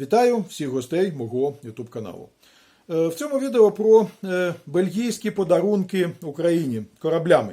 Вітаю всіх гостей мого YouTube каналу. Е, В цьому відео про е, бельгійські подарунки Україні кораблями.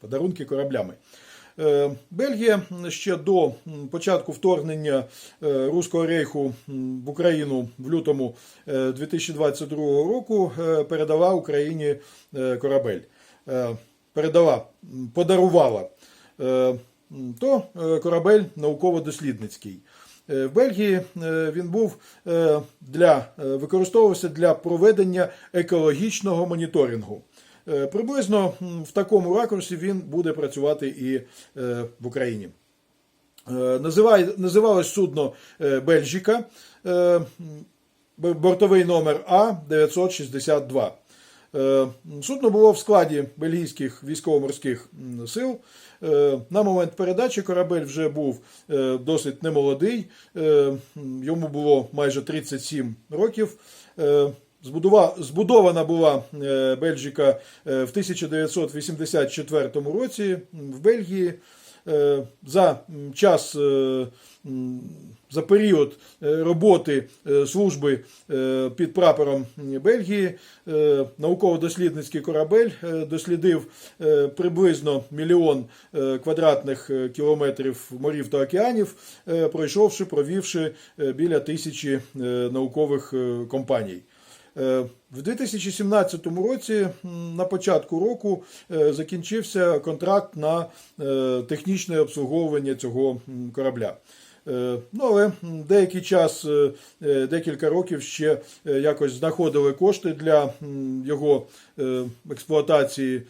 Подарунки кораблями. Е, Бельгія ще до початку вторгнення Руського рейху в Україну в лютому е, 2022 року передала Україні корабель. Передала, подарувала. То корабель науково-дослідницький. Е, В Бельгії е, він був е, для використовувався для проведення екологічного моніторингу. Приблизно в такому ракурсі він буде працювати і в Україні. Називалось судно Бельжіка, бортовий номер А 962. Е, Судно було в складі бельгійських військово-морських сил. Е, На момент передачі корабель вже був е, досить немолодий, йому було майже 37 років. Збудована була Бельжіка в 1984 році в Бельгії. За час, за період е, роботи е, служби е, під прапором Бельгії, науково-дослідницький корабель дослідив приблизно мільйон квадратних кілометрів морів та океанів, пройшовши, провівши біля тисячі наукових компаній. В 2017 році, на початку року, закінчився контракт на технічне обслуговування цього корабля. Е, Ну, але деякий час, е, е, декілька років ще якось знаходили кошти для його експлуатації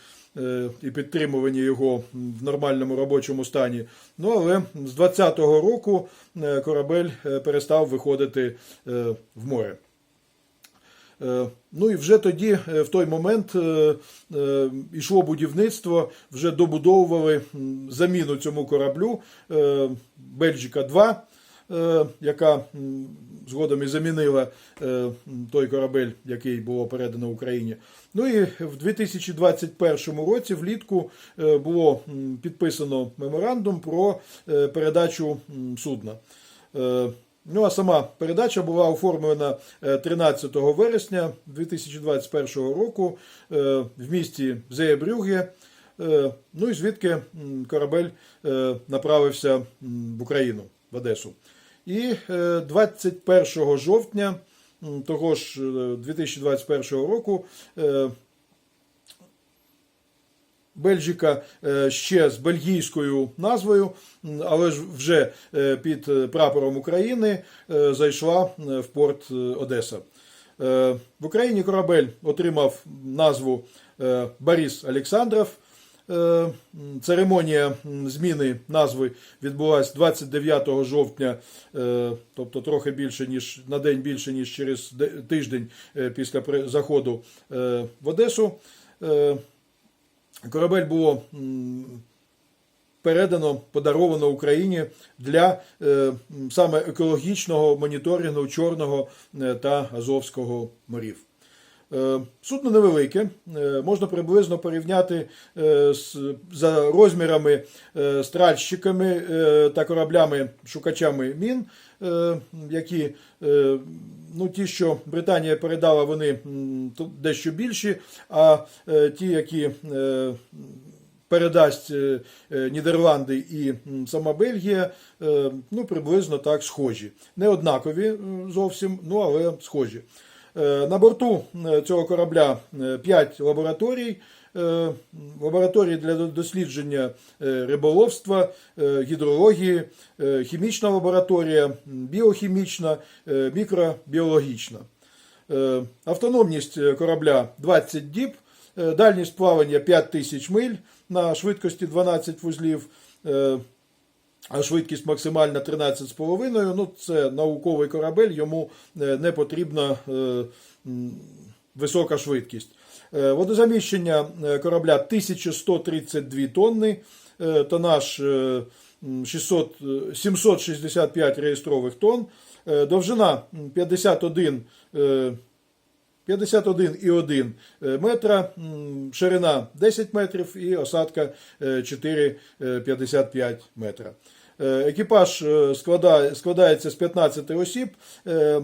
і підтримування його в нормальному робочому стані. Ну, але з 2020 року корабель перестав виходити в море. Е, Ну і вже тоді, е, в той момент, е, йшло будівництво, вже добудовували заміну цьому кораблю Бельджіка 2, е, яка згодом і замінила той корабель, який було передано Україні. Ну і в 2021 році влітку було підписано меморандум про передачу судна. Е, Ну, а сама передача була оформлена е, 13 вересня 2021 року е, в місті Зеєбрюге. Е, Ну і звідки корабель е, направився в Україну, в Одесу. І е, 21 жовтня того ж е, 2021 року Бельжіка е, ще з бельгійською назвою, але ж вже е, під е, прапором України зайшла в порт Одеса. В Україні корабель отримав назву Борис Олександров. Церемонія зміни назви відбулася 29 жовтня, тобто трохи більше ніж на день більше ніж через тиждень після заходу в Одесу. Корабель було передано, подаровано Україні для е, саме екологічного моніторингу Чорного е, та Азовського морів. Е, Судно невелике, е, можна приблизно порівняти е, за розмірами з тральщиками е, та кораблями-шукачами мін, які ну, ті, що Британія передала, вони дещо більші, а ті, які передасть Нідерланди і сама Бельгія, ну, приблизно так схожі. Не однакові зовсім, ну, але схожі. Е, На борту е, цього корабля 5 лабораторій. Е, Лабораторії для дослідження риболовства, гідрології, хімічна лабораторія, біохімічна, мікробіологічна. Автономність корабля 20 діб, дальність плавання 5000 миль на швидкості 12 вузлів, а швидкість максимальна 13,5. Ну, це науковий корабель, йому е, не потрібна е, висока швидкість. Е, Водозаміщення корабля 1132 тонни, тонаж 600, е, 765 реєстрових тонн, довжина 51 е, 51,1 метра, ширина 10 метрів і осадка е, 4,55 метра. Е, Екіпаж е, складається з 15 осіб. Е,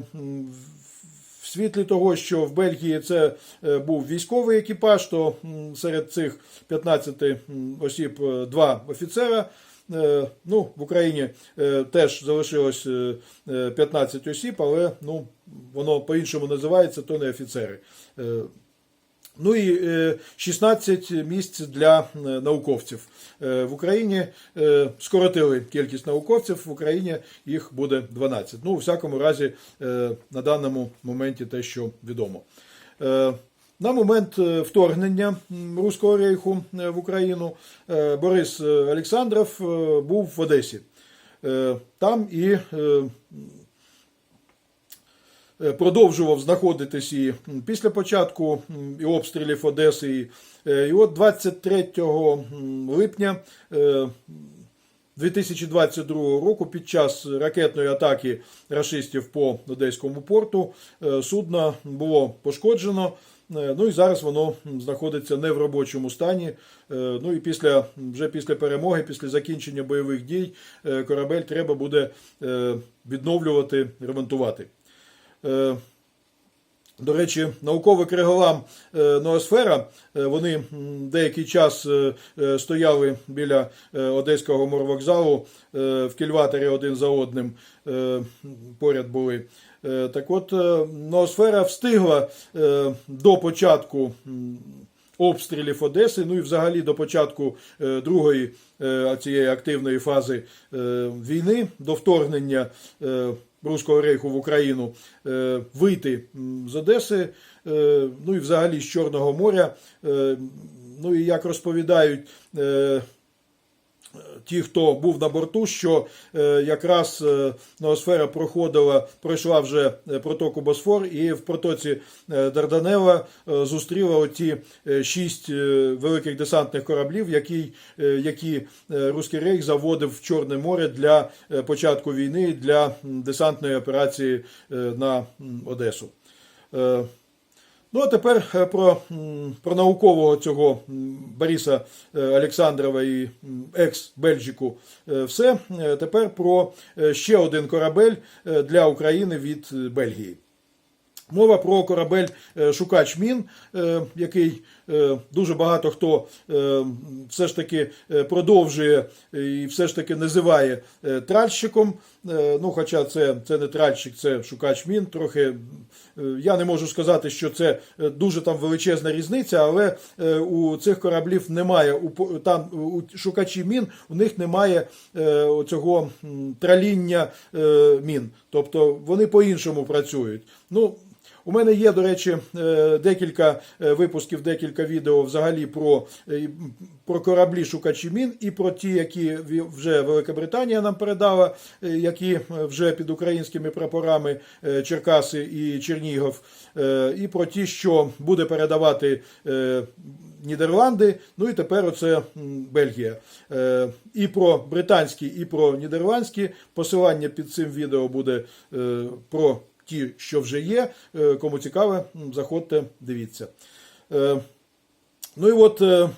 В світлі того, що в Бельгії це е, був військовий екіпаж, то серед цих 15 осіб е, два офіцера. Е, Ну, в Україні е, теж залишилось е, е, 15 осіб, але ну, воно по-іншому називається, то не офіцери. Ну і е, 16 місць для науковців. В Україні скоротили кількість науковців, в Україні їх буде 12. Ну, у всякому разі, на даному моменті те, що відомо. На момент е, вторгнення Руського рейху е, в Україну е, Борис Олександров був в Одесі. Там і продовжував знаходитись і після початку і обстрілів Одеси. І, от 23 липня е, 2022 року під час ракетної атаки рашистів по Одеському порту судно було пошкоджено. Е, Ну і зараз воно знаходиться не в робочому стані. Е, Ну і після вже після перемоги, після закінчення бойових дій, е, корабель треба буде відновлювати, ремонтувати. До речі, науковий криголам е, Ноосфера, е, вони деякий час е, стояли біля Одеського морвокзалу в кільваторі один за одним, поряд були. Так от, Ноосфера встигла до початку обстрілів Одеси, ну і взагалі до початку другої цієї активної фази війни, до вторгнення Руського рейху в Україну, е, вийти з Одеси, е, ну і взагалі з Чорного моря. Е, Ну і як розповідають ті, хто був на борту, що е, якраз е, ноосфера проходила, пройшла вже е, протоку Босфор, і в протоці Дарданелла е, зустріла оті шість великих десантних кораблів, які, які Руський Рейх заводив в Чорне море для початку війни, для десантної операції на Одесу. Ну, а тепер е, про, про наукового цього Бориса е, Олександрова і екс-Бельжику е, все. Тепер про ще один корабель для України від Бельгії. Мова про корабель е, Шукач Мін, е, який е, дуже багато хто все ж таки продовжує і все ж таки називає тральщиком. Ну, хоча це, це не тральщик, це шукач мін. Трохи я не можу сказати, що це дуже там величезна різниця, але у цих кораблів немає у там у шукачі мін, у них немає цього траління мін. Тобто вони по-іншому працюють. Ну, у мене є, до речі, е, декілька е, випусків, декілька відео взагалі про, е, про кораблі шукачі мін і про ті, які вже Велика нам передала, які вже під українськими прапорами Черкаси і Чернігов, і про ті, що буде передавати Нідерланди. Ну і тепер оце Бельгія. І про британські, і про нідерландські посилання під цим відео буде про ті, що вже є. Е, Кому цікаве, заходьте, дивіться. Е, Ну і от е,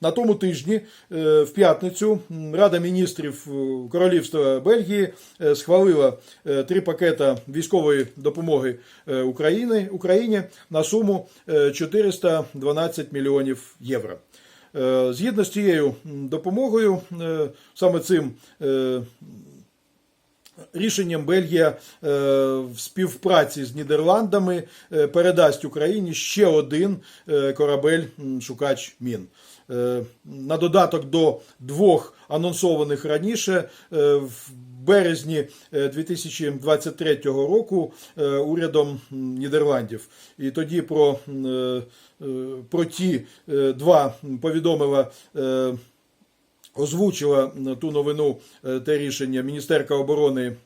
на тому тижні, в п'ятницю, Рада міністрів Королівства Бельгії схвалила три пакета військової допомоги України, Україні на суму е, 412 мільйонів євро. Згідно з цією допомогою, саме цим рішенням Бельгія е, в співпраці з Нідерландами е, передасть Україні ще один е, корабель шукач мін. На додаток до двох анонсованих раніше в березні е, 2023 року урядом Нідерландів. І тоді про, про ті два повідомила. Озвучила ту новину е, те рішення міністерка оборони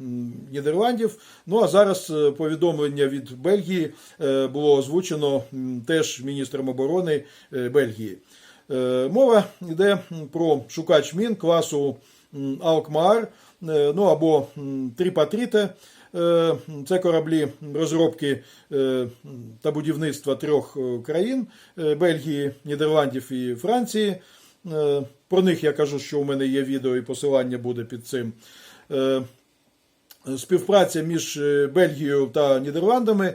Нідерландів. Ну а зараз е, повідомлення від Бельгії е, було озвучено теж міністром оборони Бельгії. Мова йде про шукач мін класу е, ну або Тріпатріте. Це кораблі розробки та будівництва трьох країн: Бельгії, Нідерландів і Франції. Е, Про них я кажу, що у мене є відео і посилання буде під цим. Е, Співпраця між е, Бельгією та Нідерландами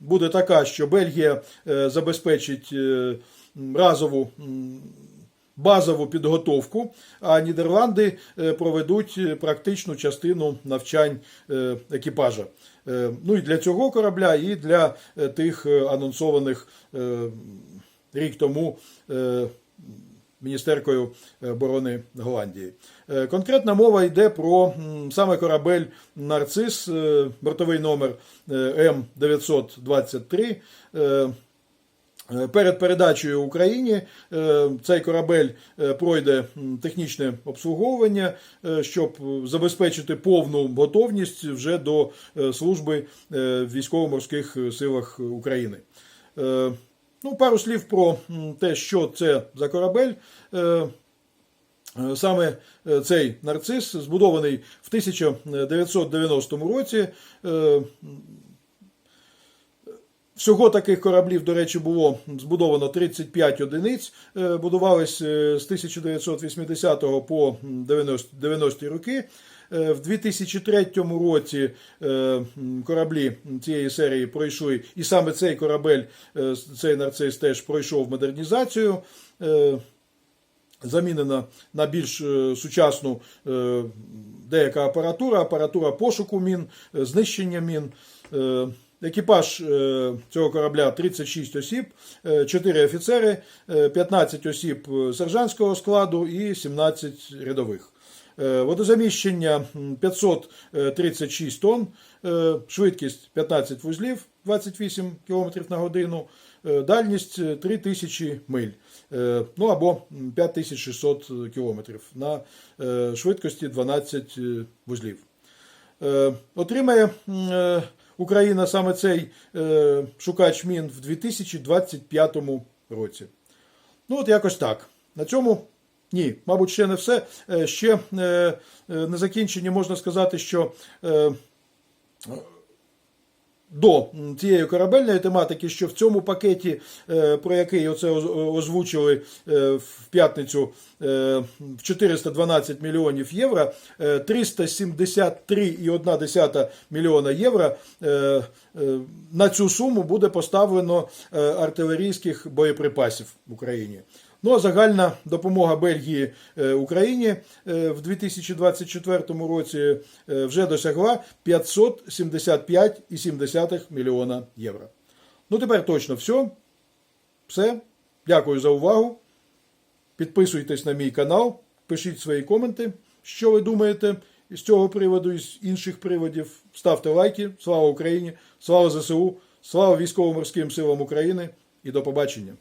буде така, що Бельгія забезпечить разову базову підготовку, а Нідерланди проведуть практичну частину навчань екіпажа. Ну і для цього корабля, і для тих анонсованих рік тому міністеркою оборони Голландії. Е, Конкретна мова йде про саме корабель Нарцис, е, бортовий номер е, М923. Е, Е, Перед передачею Україні е, цей корабель е, пройде технічне обслуговування, е, щоб забезпечити повну готовність вже до е, служби е, в військово-морських силах України. Ну, пару слів про те, що це за корабель. Е, е, Саме е, цей нарцис збудований в 1990 році. Всього таких кораблів, до речі, було збудовано 35 одиниць. Е, Будувались е, з 1980 по 90 90-ті роки. Е, В 2003 році кораблі цієї серії пройшли, і саме цей корабель, цей нарцис теж пройшов модернізацію. Замінена на більш сучасну деяка апаратура, апаратура пошуку мін, знищення мін. Е, Екіпаж е, цього корабля 36 осіб, 4 офіцери, е, 15 осіб сержантського складу і 17 рядових. Е, Водозаміщення 536 тонн, е, швидкість 15 вузлів 28 км на годину, е, дальність е, 3000 миль, е, ну або 5600 км на е, швидкості 12 е, вузлів. Е, Отримає е, Україна саме цей е, шукач мін в 2025 році. Ну, от якось так. На цьому ні, мабуть, ще не все. Е, Ще е, е, на закінчення можна сказати, що е, до цієї корабельної тематики, що в цьому пакеті, е, про який оце озвучили е, в п'ятницю е, в 412 мільйонів євро, е, 373,1 мільйона євро на цю суму буде поставлено артилерійських боєприпасів в Україні. Ну а загальна допомога Бельгії е, Україні е, в 2024 році е, вже досягла 575,7 мільйона євро. Ну тепер точно все. Все. Дякую за увагу. Підписуйтесь на мій канал, пишіть свої коменти, що ви думаєте з цього приводу і з інших приводів. Ставте лайки. Слава Україні! Слава ЗСУ! Слава військово-морським силам України і до побачення!